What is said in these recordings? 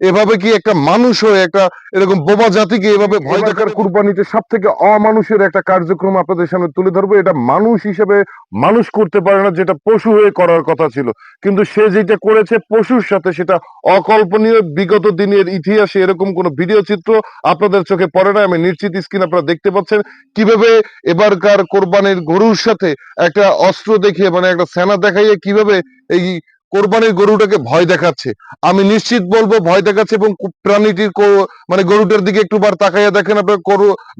এভাবে কি একটা মানুষ হয়ে একটা এরকম বোমা জাতিকে এভাবে ভয় দেখার কুরবানিতে সব থেকে অমানুষের একটা কার্যক্রম আপনাদের সামনে তুলে ধরবো। এটা মানুষ হিসেবে মানুষ করতে পারে না যেটা পশু হয়ে করার কথা ছিল। কিন্তু সে যেটা করেছে পশুর সাথে সেটা অকল্পনীয় বিগত দিনের ইতিহাসে এরকম কোনো ভিডিও চিত্র আপনাদের চোখে পড়ে না। আমি নিশ্চিত স্ক্রিন আপনারা দেখতে পাচ্ছেন কীভাবে এবারকার কোরবানির গরুর সাথে একটা অস্ত্র দেখিয়ে মানে একটা সেনা দেখাইয়ে কীভাবে এই কোরবানির গরুটাকে ভয় দেখাচ্ছে। আমি নিশ্চিত বলব ভয় দেখাচ্ছে এবং প্রাণীটির মানে গরুটার দিকে একটু বার তাকাইয়া দেখেন আপনার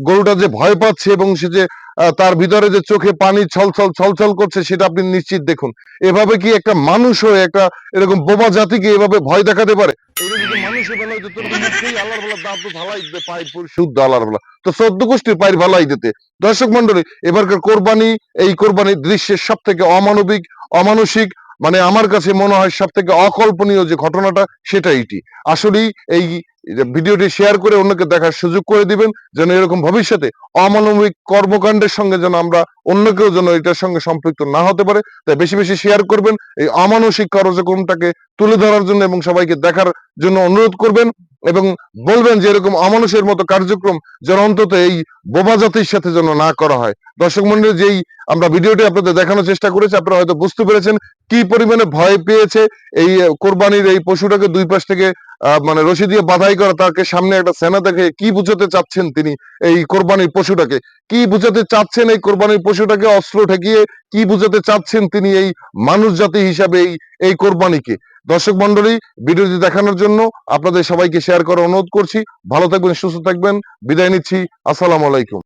গরুটা যে ভয় পাচ্ছে এবং সে যে তার ভিতরে যে চোখে পানি ছলছল ছলছল করছে সেটা আপনি নিশ্চিত দেখুন। এভাবে কি একটা মানুষ হয়ে, একটা এরকম বোমা জাতিকে এভাবে ভয় দেখাতে পারে? দর্শক মন্ডলী এবারকার কোরবানি, এই কোরবানির দৃশ্যের সব থেকে অমানবিক, অমানসিক মানে আমার কাছে মনে হয় সব থেকে অকল্পনীয় যে ঘটনাটা সেটা এটি। আসলেই এই ভিডিওটি শেয়ার করে অন্যকে দেখার সুযোগ করে দিবেন, যেন এরকম ভবিষ্যতে অমানবিক কর্মকাণ্ডের সঙ্গে যেন আমরা অন্য কেউ যেন এটার সঙ্গে সম্পৃক্ত না হতে পারে। তাই বেশি বেশি শেয়ার করবেন, এই অমানসিক কার্যক্রমটাকে তুলে ধরার জন্য এবং সবাইকে দেখার জন্য অনুরোধ করবেন এবং বলবেন যে এরকম অমানুষের মতো কার্যক্রম যেন অন্তত এই বোমা জাতির সাথে যেন না করা হয়। দর্শক মন্ডলী, যেই আমরা ভিডিওটি আপনাদের দেখানোর চেষ্টা করেছি, আপনারা হয়তো বুঝতে পেরেছেন কি পরিমাণে ভয় পেয়েছে এই কোরবানির এই পশুটাকে দুই পাশ থেকে মানে রশি দিয়ে বাধাই করা, তাকে সামনে একটা সেনা দেখে কি বুঝাতে চাচ্ছেন তিনি এই কোরবানির পশুটাকে? কি বুঝাতে চাচ্ছেন এই কোরবানির পশুটাকে? অস্ত্র ঠেকিয়ে কি বুঝাতে চাচ্ছেন তিনি এই মানুষ জাতি হিসাবে এই এই কোরবানিকে দর্শক মন্ডলী ভিডিওটি দেখানোর জন্য আপনাদের সবাইকে শেয়ার করার অনুরোধ করছি। ভালো থাকবেন, সুস্থ থাকবেন। বিদায় নিচ্ছি। আসসালামু আলাইকুম।